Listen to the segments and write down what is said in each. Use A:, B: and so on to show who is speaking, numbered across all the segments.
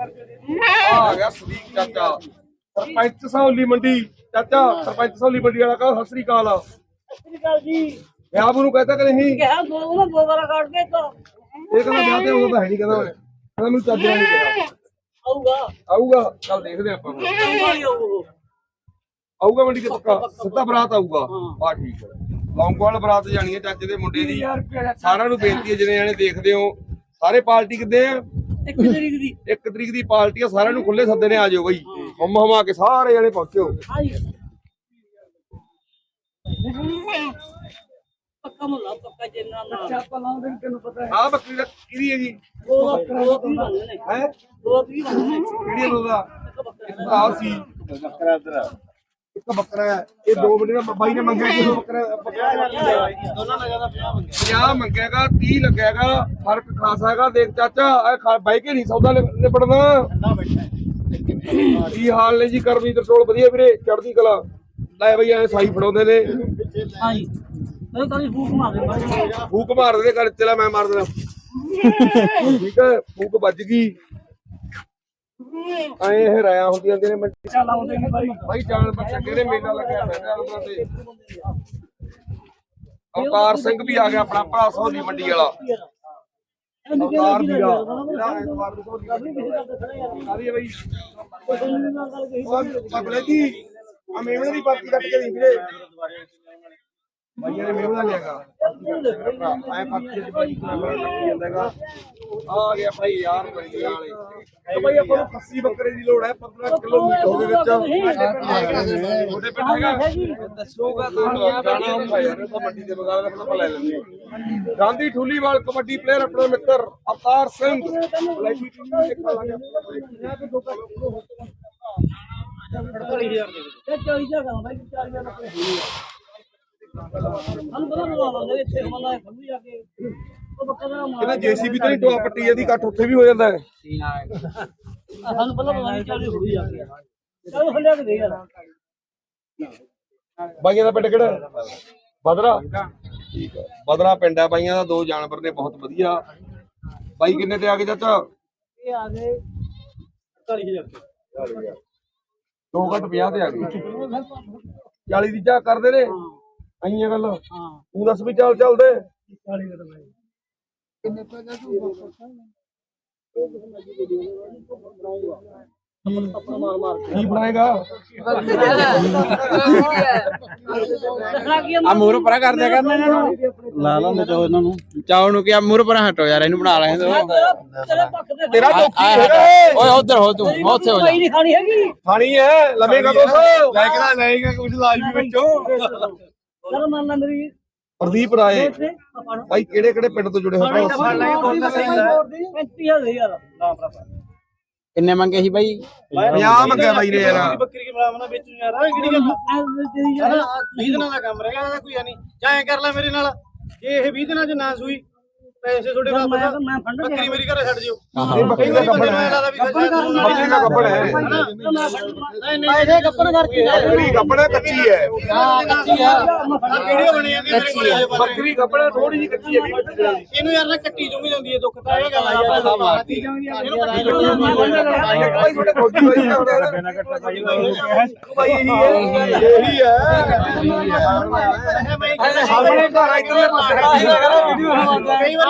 A: ਆ ਗਿਆ ਸਦੀਕ ਚਾਚਾ। ਸਰਪੰਚ ਸੌਲੀ ਮੰਡੀ। ਚਾਚਾ ਸਰਪੰਚ ਸੌਲੀ ਮੰਡੀ ਵਾਲਾ ਕਾ ਸਤਿ ਸ੍ਰੀ ਅਕਾਲ
B: ਸ੍ਰੀਕਾਲ ਜੀ।
A: ਵਿਆਹ ਨੂੰ ਕਹਤਾ ਕਿ ਨਹੀਂ?
B: ਕਿਹਾ ਦੋ ਉਹਨਾਂ ਦੋ ਵਾਰਾ ਕੱਢ ਕੇ ਤਾਂ
A: ਇਹ ਕਹਿੰਦਾ ਵਿਆਹ ਤੇ ਉਹ ਤਾਂ ਹੈ ਨਹੀਂ ਕਹਿੰਦਾ ਮੈਂ ਕਹਿੰਦਾ ਮੈਨੂੰ ਚਾਚਾ ਨਹੀਂ ਕਿਹਾ
B: ਆਊਗਾ।
A: ਆਊਗਾ ਚੱਲ ਦੇਖਦੇ ਆਪਾਂ।
B: ਆਊਗਾ
A: ਮੰਡੀ ਤੇ ਪੱਕਾ। ਸਿੱਧਾ ਬਰਾਤ ਆਊਗਾ। ਆ ਠੀਕ ਹੈ ਲੌਂਗੋਵਾਲ ਬਰਾਤ ਜਾਣੀ ਹੈ ਚਾਚੇ ਦੇ ਮੁੰਡੇ ਦੀ। ਸਾਰਿਆਂ ਨੂੰ ਬੇਨਤੀ ਹੈ ਜਿਹਨੇ ਜਾਣੇ ਦੇਖਦੇ ਹੋ ਸਾਰੇ ਪਾਰਟੀ ਕਿੱਦੇ ਆ?
B: ਇੱਕ ਤਰੀਕ ਦੀ।
A: ਇੱਕ ਤਰੀਕ ਦੀ ਪਾਰਟੀ ਆ ਸਾਰਿਆਂ ਨੂੰ ਖੁੱਲੇ ਸੱਦੇ ਨੇ ਆ ਜਾਓ ਬਈ। ਹਮ ਹਮਾ ਕੇ ਸਾਰੇ ਜਣੇ ਪਹੁੰਚੋ
B: ਪੱਕਾ ਮੁੱਲਾ ਪੱਕਾ ਜਿੰਨਾ ਨਾ
A: ਆ ਬੱਕਰੀ ਦਾ ਕਿਹਦੀ ਹੈ ਜੀ?
B: ਦੋ ਦੋ ਵੀ ਬਣਨੇ ਨੇ।
A: ਹੈ?
B: ਦੋ ਵੀ ਬਣਨੇ ਨੇ।
A: ਕਿਹੜੀ ਹੈ ਉਹਦਾ? ਆ ਸੀ। ਬੱਕਰਾ ਇਧਰ ਇੱਕ ਬੱਕਰਾ ਹੈ ਇਹ ਦੋ ਬੰਦੇ ਦਾ ਬਾਈ ਨੇ ਮੰਗਿਆ ਕਿ ਬੱਕਰਾ ਬੱਕਰਾ ਦੋਨਾਂ ਦਾ ਜ਼ਿਆਦਾ 50 ਮੰਗਿਆਗਾ 30 ਲੱਗਿਆਗਾ ਫ਼ਰਕ ਖਾਸਾ ਹੈਗਾ ਦੇਖ ਚਾਚਾ ਬਾਈ ਕੇ ਨਹੀਂ ਸੌਦਾ ਨਿਬੜਨਾ ਕੀ ਹਾਲ ਨੇ ਜੀ ਕਰਮੀ ਤਰਸੋਲ ਵਧੀਆ ਵੀਰੇ ਚੜ੍ਹਦੀ ਕਲਾ। ਲੈ ਬਈ ਐ ਸਾਈ ਫੜਾਉਂਦੇ ਨੇ।
B: ਹਾਂਜੀ। ਮੈਂ ਤਾਂ ਫੂਕ ਮਾਰ ਦੇ ਬਾਈ
A: ਫੂਕ ਮਾਰਦੇ ਗੱਲ ਚਲਾ ਮੈਂ ਮਾਰ ਦੇਣਾ ਠੀਕ ਹੈ ਫੂਕ ਵੱਜ ਗਈ। ਐ ਇਹ ਰਾਇਆ ਹੁੰਦੀਆਂ ਨੇ ਮੰਡੀ
B: ਚੱਲ ਆਉਂਦੇ ਨੇ ਬਾਈ।
A: ਭਾਈ ਜਾਣ ਬੱਚਾ ਕਿਹੜੇ ਮੇਲਾ ਲੱਗਿਆ ਹੋਇਆ ਉਹਨਾਂ ਤੇ? ਅਵਤਾਰ ਸਿੰਘ ਵੀ ਆ ਗਿਆ ਆਪਣਾ ਭਰਾ ਸੌਦੀ ਮੰਡੀ ਵਾਲਾ। ਅਵਤਾਰ ਵੀਰਾ ਜਿਹੜਾ ਐਤਵਾਰ ਨੂੰ ਸੌਦੀ ਆ ਰਹੀ ਹੈ ਬਈ ਪਗਲੇ ਦੀ ਆ ਮੇਵਣੇ ਦੀ ਬਾਕੀ ਕੱਟ ਕੇ ਨਹੀਂ ਵੀਰੇ। ਭਾਈਆਂ ਨੇ ਮੇਵਣਾ ਲਿਆਗਾ ਐ ਪੱਕੇ ਦੀ ਬਾਈ ਨਾਲ ਕੱਟੀ ਜਾਂਦਾਗਾ ਆ ਗਿਆ ਭਾਈ ਯਾਰ ਬੜੀ ਵਾਲੇ ਤੇ ਭਾਈ ਆਪਾਂ ਨੂੰ ਖੱਸੀ ਬੱਕਰੇ ਦੀ ਲੋੜ ਹੈ 15 ਕਿਲੋ ਮੀਟ ਹੋਵੇ ਵਿੱਚ। ਉਹਦੇ ਪਿੰਡ ਹੈਗਾ। ਦੱਸੋਗਾ ਤਾਂ ਜਾਣਾ ਹੁੰਦਾ ਯਾਰ ਉਹ ਤਾਂ ਮੰਡੀ ਦੇ ਬਗਾਲ ਦਾ ਆਪਾਂ ਲੈ ਲੈਂਦੇ ਗਾਂਧੀ ਠੂਲੀਵਾਲ ਕਬੱਡੀ ਪਲੇਅਰ ਆਪਣਾ ਮਿੱਤਰ ਅਵਤਾਰ ਸਿੰਘ। ਬਲੈਕੀ ਟੀਮ ਨੂੰ ਦੇਖਾ ਲਾਂਗੇ
B: ਤੇ 40 ਜਗ੍ਹਾ ਬਾਈ 40 ਜਗ੍ਹਾ ਤੇ ਹਮ ਬਣਾ ਜਾ ਕੇ।
A: ਕਹਿੰਦਾ ਜੀਸੀਬੀ ਤੇ ਨਹੀਂ ਟੋਆ ਪੱਟੀ ਇਹਦੀ ਕੱਟ ਉੱਥੇ ਵੀ ਹੋ ਜਾਂਦਾ ਹੈ।
B: ਸਾਨੂੰ ਪਹਿਲਾਂ ਪਤਾ ਨਹੀਂ ਚੱਲ ਹੋਈ ਜਾ ਕੇ। ਚਲੋ ਹੱਲਿਆ ਕੇ ਦੇ ਯਾਰ।
A: ਬਾਈਆਂ ਦਾ ਪਿੰਡ ਕਿਹੜਾ? ਹੈ? ਬਦਰਾ? ਠੀਕ ਹੈ ਬਦਰਾ ਪਿੰਡ ਹੈ ਬਾਈਆਂ ਦਾ ਦੋ ਜਾਨਵਰ ਨੇ ਬਹੁਤ ਵਧੀਆ। ਬਾਈ ਕਿੰਨੇ ਤੇ ਆ ਗਏ ਚਾਚਾ?
B: ਇਹ ਆ ਗਏ 40000
A: ਦੋ ਘੱਟ 50 ਤੇ ਆ ਗਏ। 40 ਦੀ ਚਾਹ ਕਰਦੇ ਨੇ? ਆਈਆਂ ਗੱਲ।
B: ਹਾਂ।
A: ਤੂੰ ਦੱਸ ਵੀ ਚੱਲ ਚੱਲਦੇ।
B: 40 ਦਾ ਬਾਈ ਆਪਣਾ ਮਾਰ ਮਾਰ
A: ਕੀ ਬਣਾਏਗਾ?
B: ਕੀ
C: ਆ ਮੂਰ ਪਰਾ ਕਰ ਦਿਆ ਕਰਨਾ ਇਹਨਾਂ ਨੂੰ। ਲਾ ਲਾ ਚਾਓ ਇਹਨਾਂ ਨੂੰ। ਚਾਓ ਨੂੰ ਕਿਹਾ ਮੂਰ ਪਰਾ ਹਟੋ ਯਾਰ ਇਹਨੂੰ ਬਣਾ ਲੈ
B: ਤੇਰੇ
A: ਟੋਕੀ
C: ਓਏ ਉਧਰ ਹੋ ਤੂੰ ਉੱਥੇ ਹੋ ਜਾ।
B: ਕੋਈ ਨਹੀਂ ਖਾਣੀ ਹੈਗੀ।
A: ਖਾਣੀ ਹੈ ਲਵੇਂਗਾ ਦੋਸਤ
C: ਲੈਕਣਾ ਲੈਗਾ ਕੁਝ ਲਾਜ਼ਮੀ ਵਿੱਚੋਂ।
B: ਚਲ ਮੰਨ ਲੈ ਮੇਰੀ
A: ਪ੍ਰਦੀਪ ਰਾਏ। ਬਾਈ ਕਿਹੜੇ ਕਿਹੜੇ ਪਿੰਡ ਤੋਂ ਜੁੜੇ ਹੋਏ? ਭਰਾ ਸੀ?
B: 35000 ਯਾਰ
C: ਕਿੰਨੇ ਮੰਗੇ ਸੀ ਬਾਈ?
A: 50 ਮੰਗਿਆ ਬਾਈ ਨੇ ਯਾਰ।
D: ਬੱਕਰੀ ਕੀ ਬਣਾ ਵੇਚੂ ਯਾਰ ਕਿਹੜੀ ਗੱਲ 20 ਦਿਨਾਂ ਦਾ ਕੰਮ ਰਹਿ ਗਿਆ ਇਹਦਾ ਕੋਈ ਨਹੀਂ। ਜਾਂ ਐਂ ਕਰ ਲੈ ਮੇਰੇ ਨਾਲ ਜੇ ਇਹ 20 ਦਿਨਾਂ ਚ ਨਾ ਸੂਈ ਪੈਸੇ ਤੁਹਾਡੇ
B: ਮੈਂ
D: ਵਾਪਸ
B: ਮੈਂ ਫੰਡ
D: ਬੱਕਰੀ ਮੇਰੀ ਘਰੇ ਛੱਡ ਜਿਓ
A: ਇਹ ਬੱਕਰੀ ਦਾ ਕੱਪੜਾ ਹੈ ਬੱਕਰੀ ਦਾ ਕੱਪੜਾ ਹੈ
D: ਨਹੀਂ ਨਹੀਂ ਇਹਦੇ ਕੱਪੜੇ ਕਰਕੇ
A: ਬੱਕਰੀ ਕੱਪੜਾ ਕੱਚੀ ਹੈ
D: ਹਾਂ ਕੱਚੀ ਆ ਵੀਡੀਓ ਬਣੀ ਜਾਂਦੀ ਮੇਰੇ ਕੋਲੇ ਬਾਰੇ।
A: ਬੱਕਰੀ ਕੱਪੜਾ ਥੋੜੀ ਜਿਹੀ ਕੱਚੀ ਹੈ 20 25 ਦੀ
D: ਇਹਨੂੰ ਯਾਰ ਨਾ ਕੱਟੀ ਜੂਗੀ ਜਾਂਦੀ ਹੈ ਦੁੱਖ ਤਾਂ ਇਹ ਗੱਲ ਆ ਯਾਰ ਮਾਰਦੀ ਇਹਨੂੰ ਕੱਟੀ ਜੂਗੀ
A: ਇਹੀ ਹੈ ਇਹੀ ਹੈ ਸਾਹਮਣੇ ਘਰ ਇਧਰਲੇ ਪਾਸੇ
D: ਵੀਡੀਓ ਕਈ ਵਾਰੀ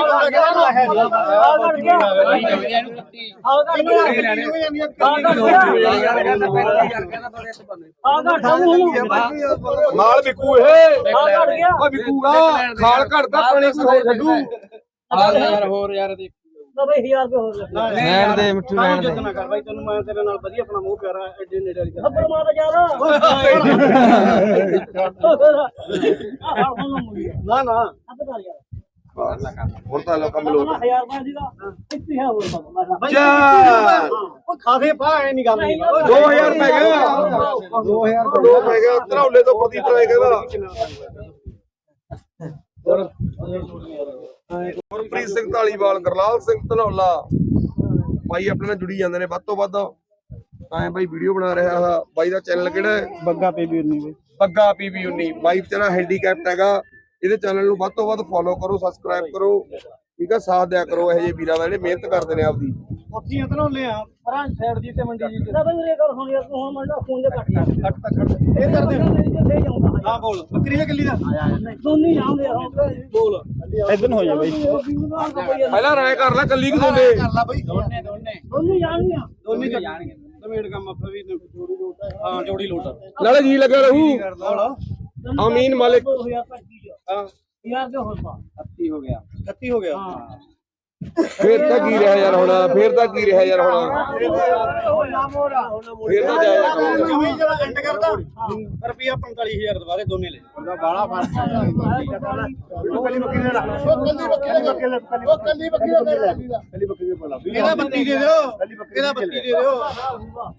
B: ਆ
A: ਮਾਲ ਵਿਕੂ ਇਹ
B: ਆ
A: ਓ ਵਿਕੂਗਾ ਖਾਲ ਘੜਦਾ ਪਾਣੀ ਸੌ ਛੱਡੂ
C: ਯਾਰ ਹੋਰ ਯਾਰ ਦੇਖ
B: ਤਾਂ ਬਈ 1000 ਰੁਪਏ ਹੋ ਗਿਆ
C: ਰਹਿਣ ਦੇ ਮਿੱਠੂ ਰਹਿਣ ਦੇ
D: ਜਿੱਦ ਨਾ ਕਰ ਬਾਈ ਤੈਨੂੰ ਮੈਂ ਤੇਰੇ ਨਾਲ ਵਧੀਆ ਆਪਣਾ ਮੂੰਹ ਪਿਆਰਾ ਐਡੇ ਨੇੜੇ ਵਾਲੀ ਗੱਲ
B: ਥੱਪੜ ਮਾਰ ਜਾ
D: ਨਾ ਨਾ
A: ਹੁਣ ਤਾਂ ਲੋਕਾਂ ਮਲੋਟ
B: 1000 ਰੁਪਏ ਦੀ ਦਾ ਇੱਥੇ ਹੈ ਹੋਰ ਬਾਬਾ
A: ਚਾ
D: ਉਹ ਖਾਦੇ ਪਾ ਐ ਨਹੀਂ ਗੱਲ ਨਹੀਂ
A: 2000 ਪੈ ਗਿਆ। 2000 ਦੋ ਪੈ ਗਿਆ ਧਰੌਲੇ ਤੋਂ ਪ੍ਰਦੀਪ ਰਾਏ ਕਹਿੰਦਾ ਗੁਰਪ੍ਰੀਤ ਸਿੰਘ ਢਾਲੀਵਾਲ ਗਰਲਾਲ ਸਿੰਘ ਧਨੌਲਾ। ਬਾਈ ਆਪਣੇ ਨਾਲ ਜੁੜੀ ਜਾਂਦੇ ਨੇ ਵੱਧ ਤੋਂ ਵੱਧ। ਐ ਬਾਈ ਵੀਡੀਓ ਬਣਾ ਰਿਹਾ ਆ ਬਾਈ ਦਾ ਚੈਨਲ ਕਿਹੜਾ ਹੈ?
D: ਬੱਗਾ ਪੇ ਵੀ ਨਹੀਂ
A: ਬੱਗਾ ਪੀਵੀ 19 ਬਾਈ ਤੇਰਾ ਹੈਂਡੀਕੈਪਟ ਹੈਗਾ। ਇਹਦੇ ਚੈਨਲ ਨੂੰ ਵੱਧ ਤੋਂ ਵੱਧ ਫੋਲੋ ਕਰੋ ਸਬਸਕ੍ਰਾਈਬ ਕਰੋ। ਠੀਕ ਆ ਸਾਥ ਦਿਆ ਕਰੋ ਇਹੋ ਜਿਹੇ ਵੀਰਾਂ ਦਾ ਜਿਹੜੇ ਮਿਹਨਤ ਕਰਦੇ ਨੇ ਆਪਦੀ।
D: ਉੱਥੇ ਹੀ ਤਲਾਉਂਦੇ ਆ ਪਰਾਂ ਸਾਈਡ ਦੀ ਤੇ ਮੰਡੀ ਜੀ
B: ਨਾ ਬਈ ਮੇਰੇ ਘਰ ਹੁਣ ਯਾਰ ਤੂੰ ਹੁਣ ਮੰਡਾ ਫੋਨ ਜੇ ਕੱਟ ਕਰ।
D: ਕੱਟ ਤਾਂ ਕੱਟ। ਇਹ ਕਰਦੇ ਹਾਂ ਬੋਲ। ਬੱਕਰੀ ਦਾ ਕਿੱਲੀ ਦਾ?
B: ਦੋਨੀ ਜਾਂਦੇ ਆ ਹੁਣ
D: ਬੋਲ।
C: ਇਧਰ ਹੋ ਜਾ ਬਾਈ।
A: ਪਹਿਲਾਂ ਰਾਏ ਕਰ ਲੈ ਕੱਲੀ ਕਿ ਦੋਨੇ
D: ਕਰ ਲਾ ਬਈ। ਦੋਨੇ
B: ਦੋਨੀ। ਜਾਣਗੀਆਂ
D: ਦੋਨੇ ਜਾਣਗੇ। ਤਮੇੜ ਕੰਮ ਆਪਾਂ ਵੀ ਜੋੜੀ ਲੋਟ ਹਾਂ ਜੋੜੀ ਲੋਟ
A: ਨਾਲੇ ਜੀ ਲੱਗਾ ਰਹੂ। ਅਮੀਨ ਮਾਲਿਕ।
B: 2025
D: ਹਾਂ
B: ਯਾਰ ਦੇ ਹੋਰ ਪਾ।
D: 30 ਹੋ ਗਿਆ। 31 ਹੋ ਗਿਆ।
B: ਹਾਂ।
A: ਫੇਰ ਤਾਂ ਕੀ ਰਿਹਾ ਯਾਰ ਹੁਣ? ਫੇਰ ਤਾਂ ਕੀ ਰਿਹਾ ਯਾਰ ਹੁਣ?
B: ਨਾ ਮੋੜਾ
A: ਫੇਰ ਤਾਂ ਜਾਇਆ ਕਰਾਂਗੇ
D: ਜਮੀ ਜਿਹੜਾ ਐਂਡ ਕਰਦਾ ਰੁਪਿਆ 45000 ਦੁਬਾਰੇ ਦੋਨੇ ਲੈ ਉਹਦਾ ਬਾਲਾ ਕੱਲੀ ਬੱਕਰੀ ਦਾ ਕੱਲੀ ਬੱਕਰੀ ਦਾ ਉਹ ਕੱਲੀ ਬੱਕਰੀ ਦਾ ਕੱਲੀ ਬੱਕਰੀ ਦਾ ਇਹਦਾ ਬੱਤੀ ਦੇ ਦਿਓ। ਇਹਦਾ ਬੱਤੀ ਦੇ ਦਿਓ।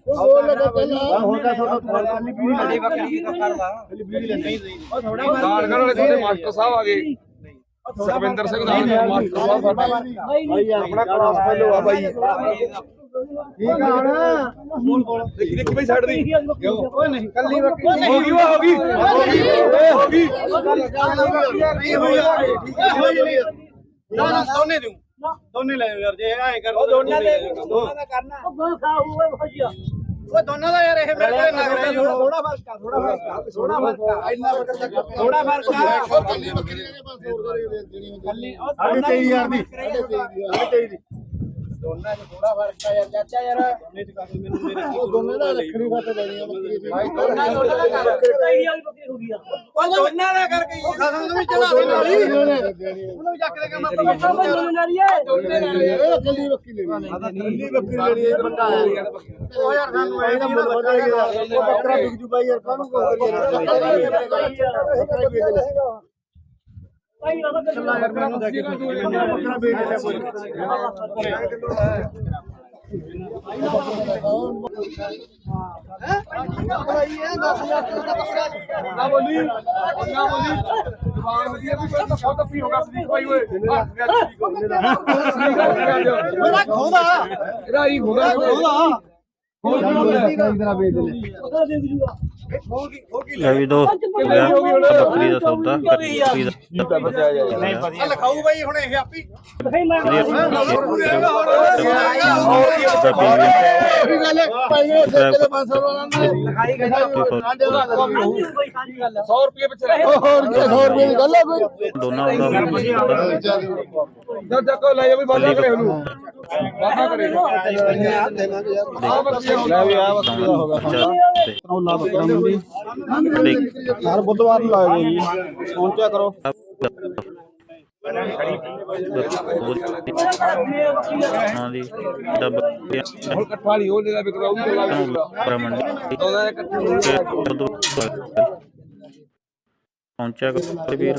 D: ਉਹ ਲਗਾ ਪਹਿਲਾਂ ਹੋਗਾ ਤੁਹਾਡਾ ਕੱਲੀ ਪੂਰੀ ਕੱਲੀ ਬੱਕਰੀ ਦਾ ਕਰਦਾ ਕੱਲੀ ਬੀੜੀ ਲੈ ਨਹੀਂ ਨਹੀਂ
A: ਦਾੜਗੜ ਵਾਲੇ ਤੁਹਾਡੇ ਮਾਸਟਰ ਸਾਹਿਬ ਆ ਗਏ। ਸੁਖਵਿੰਦਰ ਸਿੰਘ ਸਾਡਾ ਆਪਣਾ ਕਲਾਸ ਫੈਲੋ ਆ ਬਾਈ
D: ਠੀਕ ਆ ਬੋਲ
A: ਦੇਖੀ ਦੇਖੀ ਬਾਈ ਸਾਈਡ ਦੀ
D: ਓਏ ਨਹੀਂ ਕੱਲੀ ਬੱਕਰੀ
A: ਹੋ ਗਈ ਹੋ ਗਈ ਹੋ ਗਈ ਓਏ ਹੋ ਗਈ
D: ਨਹੀਂ ਹੋਈ ਨਾ ਨਾ ਦੋਨੇ ਦੂੰ ਦੋਨੇ ਲੈ ਯਾਰ ਜੇ ਐ ਕਰ ਦੋਨਾਂ ਦੇ ਦੋਨਾਂ ਦਾ ਕਰਨਾ
B: ਉਹ ਗਲ ਖਾ ਭਜਿਆ
D: ਉਹ ਦੋਨਾਂ ਦਾ ਯਾਰ ਇਹ ਮੇਰੇ ਕੋਲ ਲੱਗ ਰਿਹਾ ਥੋੜਾ ਫ਼ਰਕ ਆ ਥੋੜਾ ਫ਼ਰਕ ਆ ਥੋੜਾ ਫ਼ਰਕ ਆ। ਇੰਨਾ ਫ਼ਰਕ ਆ ਥੋੜਾ ਫ਼ਰਕ ਆ। ਕੱਲੀ ਬੱਕਰੀ ਦੇ 500 ਰੁਪਏ ਦੇਣੀ ਕੱਲੀ ਉਹ ਦੋਨਾਂ ਦੀ। ਯਾਰ ਦੀ ਸਾਢੇ ਦੀ। ਦੋਨਾਂ 'ਚ ਥੋੜਾ ਫ਼ਰਕ ਆ ਯਾਰ ਚਾਚਾ ਯਾਰ। ਦੋਨੇ 'ਚ ਕਰ ਮੈਨੂੰ ਮੇਰੇ ਉਹ ਦੋਨੇ ਦਾ ਰੱਖਣੀ ਖਾਤੇ ਲੈਣੀ ਆ ਭਾਈ ਦੋਨਾਂ ਦੋਨਾਂ ਦਾ ਕਰ
B: ਕਈ ਵਾਲੀ ਬੱਕਰੀ ਹੋ ਗਈ ਆ।
D: ਉਹ ਦੋਨਾਂ ਦਾ ਕਰਕੇ ਹੀ ਖਸਮ ਨੂੰ ਵੀ ਚੜਾ ਦੇ ਨਾਲ ਹੀ। ਉਹਨੂੰ ਵੀ ਚੱਕ ਦੇ ਕੰਮ ਆਪਾਂ
B: ਪੱਕਾ ਬੰਦ ਨਾ ਰੀਏ
D: ਇਹ ਕੱਲੀ ਬੱਕਰੀ ਲੈਣੀ ਆ ਕੱਲੀ ਬੱਕਰੀ ਲੈਣੀ ਹੈ ਬੰਦਾ ਆਇਆ ਉਹ ਯਾਰ ਸਾਨੂੰ ਨਾ ਮੁੱਲ ਵਧਾ ਗਿਆ ਉਹ ਬੱਕਰਾ ਵਿਕ ਜੂ ਬਾਈ ਯਾਰ ਕਾਹਨੂੰ ਕੋ ਕਰੀਏ? ਬੱਕਰਾ ਵੇਚ ਲੈ
A: ਨਾ ਬੋਲੀ ਨਾ ਬੋਲੀ। ਜਵਾਨ ਵਧੀਆ ਵੀ ਤਾਂ ਬਹੁਤ ਪੀ ਹੋਗਾ ਸਦੀਕ ਭਾਈ ਓਏ। ਹੱਥ ਗਿਆ। ਸਦੀਕ
D: ਮੇਰਾ ਖੋਦਾ।
A: ਇਹਦਾ ਹੀ ਹੋਗਾ
D: ਖੋਦਾ।
B: ਉਹਦਾ ਦੇ ਜੂਗਾ।
E: ਲੈ ਵੀ ਦੋ ਬੱਕਰੀ ਦਾ ਸੌਦਾ ਬੱਕਰੀ ਦਾ ਨਹੀਂ
D: ਆ ਲਿਖਾਊ ਬਾਈ ਹੁਣ ਇਹ ਆਪੀ
B: ਫੇ ਮੈਂ
D: ਇਹ ਗੱਲ ਹੈ ਭਾਈ ਇਹ ਠੇਕੇ ਦੇ 500 ਵਾਲਾ ਲਿਖਾਈ ਗਈ
A: 100 ਰੁਪਏ ਪਿੱਛੇ
D: ਹੋਰ ਕੀ 100 ਰੁਪਏ ਦੀ ਗੱਲ ਹੈ ਕੋਈ
E: ਦੋਨਾਂ ਦਾ
A: ਜਦ ਤੱਕ ਲੈ ਜਾ ਵੀ ਵਾਦਾ ਕਰੇ ਉਹਨੂੰ ਵਾਦਾ
C: ਲੈ ਵੀ ਆ ਦਾ ਹੋਗਾ ਹਰ ਬੁੱਧਵਾਰ ਨੂੰ ਲਾਇਆ ਜੀ। ਪਹੁੰਚਿਆ ਕਰੋ।
E: ਹਾਂ ਦੀ ਡੱਬ
A: ਹੁਣ ਇਕੱਠਾ ਨਹੀਂ ਉਹ ਜਿਹੜਾ ਵਿਕਦਾ ਉਹ ਵੀ ਲਾ ਵਿਕਦਾ
E: ਮੰਡੀ
A: ਉਹਦਾ ਇਕੱਠਾ
E: ਪਹੁੰਚਿਆ ਵੀਰ।